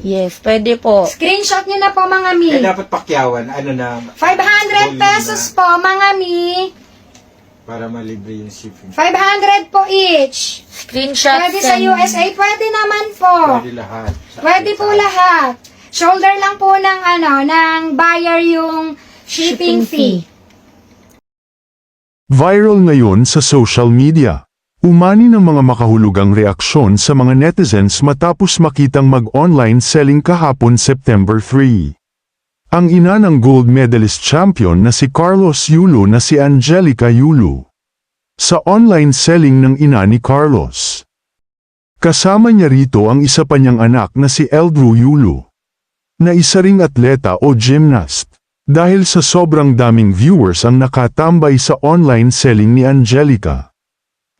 Yes, pwede po. Screenshot nyo na po mga mi. Eh, dapat pakyawan, ano na, 500 pesos po mga mi. para malibre yung shipping. 500 po each. Screenshot Pwede sa. USA, pwede naman po. Pwede lahat. Sa- Pwede po lahat. Shoulder lang po ng ano, ng buyer yung shipping, fee. Viral ngayon sa social media. Umani ng mga makahulugang reaksyon sa mga netizens matapos makitang mag-online selling kahapon September 3. Ang ina ng gold medalist champion na si Carlos Yulo na si Angelica Yulo. Sa online selling ng ina ni Carlos. Kasama niya rito ang isa pa niyang anak na si Eldrew Yulo. Na isa ring atleta o gymnast. Dahil sa sobrang daming viewers ang nakatambay sa online selling ni Angelica.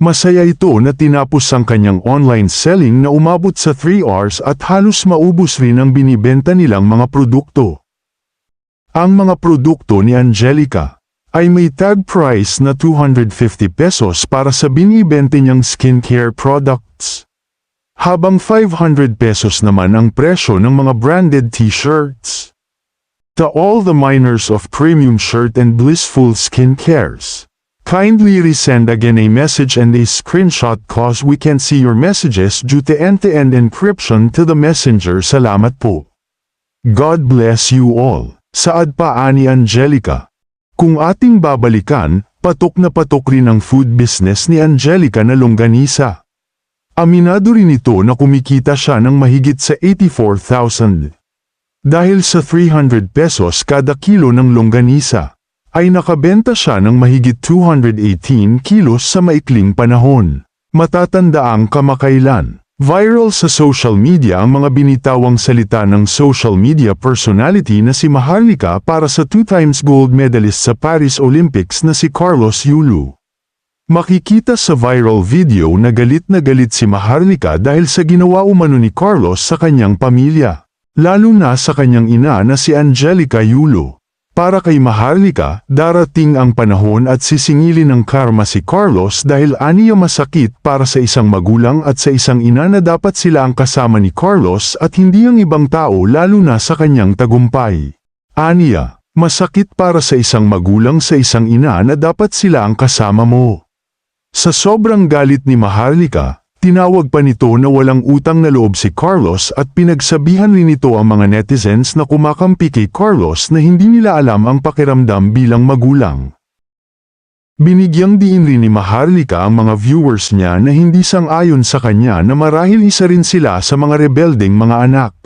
Masaya ito na tinapos ang kanyang online selling na umabot sa 3 hours at halos maubos rin ang binibenta nilang mga produkto. Ang mga produkto ni Angelica ay may tag price na 250 pesos para sa binibente niyang skincare products. Habang 500 pesos naman ang presyo ng mga branded t-shirts. To all the miners of premium shirt and blissful skincares. Kindly resend again a message and a screenshot cause we can see your messages due to end-to-end encryption to the messenger. Salamat po. God bless you all. Saad pa ani Angelica. Kung ating babalikan, patok na patok rin ang food business ni Angelica na longganisa. Aminado rin ito na kumikita siya ng mahigit sa 84,000. Dahil sa 300 pesos kada kilo ng longganisa, ay nakabenta siya ng mahigit 218 kilos sa maikling panahon. Matatanda ang kamakailan. Viral sa social media ang mga binitawang salita ng social media personality na si Maharlika para sa two times gold medalist sa Paris Olympics na si Carlos Yulu. Makikita sa viral video na galit na galit si Maharlika dahil sa ginawa umano ni Carlos sa kanyang pamilya. Lalo na sa kanyang ina na si Angelica Yulo. Para kay Maharlika, darating ang panahon at sisingilin ng karma si Carlos dahil aniya masakit para sa isang magulang at sa isang ina na dapat sila ang kasama ni Carlos at hindi ang ibang tao lalo na sa kanyang tagumpay. Aniya, masakit para sa isang magulang sa isang ina na dapat sila ang kasama mo. Sa sobrang galit ni Maharlika, tinawag pa nito na walang utang na loob si Carlos at pinagsabihan rin nito ang mga netizens na kumakampi kay Carlos na hindi nila alam ang pakiramdam bilang magulang. Binigyang diin rin ni Maharlika ang mga viewers niya na hindi sang-ayon sa kanya na marahil isa rin sila sa mga rebelding mga anak.